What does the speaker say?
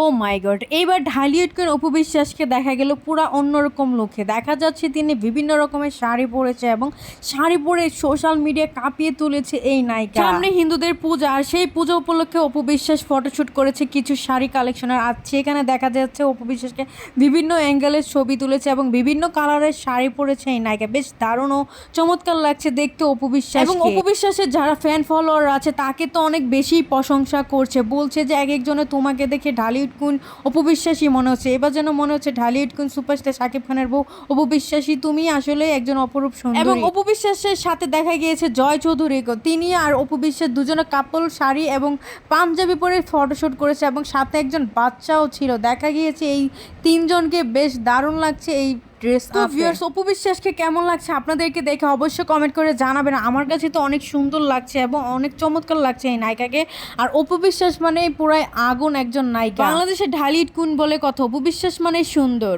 ও মাই god এইবার ঢালিউড কোন উপবিশ্বাসকে দেখা গেল পুরা অন্যরকম লুকে। দেখা যাচ্ছে তিনি বিভিন্ন রকমের শাড়ি পরেছে এবং শাড়ি পরে সোশ্যাল মিডিয়া কাঁপিয়ে তুলেছে এই নায়িকা। সামনে হিন্দুদের পূজা আর সেই পূজা উপলক্ষে অপবিশ্বাস ফটোশ্যুট করেছে কিছু শাড়ি কালেকশনের আর সেখানে দেখা যাচ্ছে অপবিশ্বাসকে বিভিন্ন অ্যাঙ্গেলের ছবি তুলেছে এবং বিভিন্ন কালারের শাড়ি পরেছে এই নায়িকা। বেশ দারুণ ও চমৎকার লাগছে দেখতে অপবিশ্বাস এবং অপবিশ্বাসের যারা ফ্যান ফলোয়ার আছে তাকে তো অনেক বেশি প্রশংসা করছে। বলছে যে এক একজনে তোমাকে দেখে ঢালিউড কুইন অপবিশ্বাসী মনে হচ্ছে। এবার যেন মনে হচ্ছে ঢালিউড কুন সুপারস্টার শাকিব খানের বউ। অপবিশ্বাসী, তুমি আসলে একজন অপরূপ সুন্দর। এবং অপবিশ্বাসের সাথে দেখা গিয়েছে জয় চৌধুরী। তিনি আর অপবিশ্বাস দুজনে কাপল শাড়ি এবং পাঞ্জাবি পরে ফটোশ্যুট করেছে এবং সাথে একজন বাচ্চাও ছিল। দেখা গিয়েছে এই তিনজনকে বেশ দারুণ লাগছে এই ড্রেস তো ভিউয়ার্স অপু বিশ্বাসকে কেমন লাগছে? আপনাদেরকে দেখে অবশ্যই কমেন্ট করে জানাবেন। আমার কাছে তো অনেক সুন্দর লাগছে এবং অনেক চমৎকার লাগছে এই নায়িকাকে। আর অপু বিশ্বাস মানে পুরাই আগুন একজন নায়িকা। বাংলাদেশে ঢালিট কুন বলে কথা। অপু বিশ্বাস মানে সুন্দর।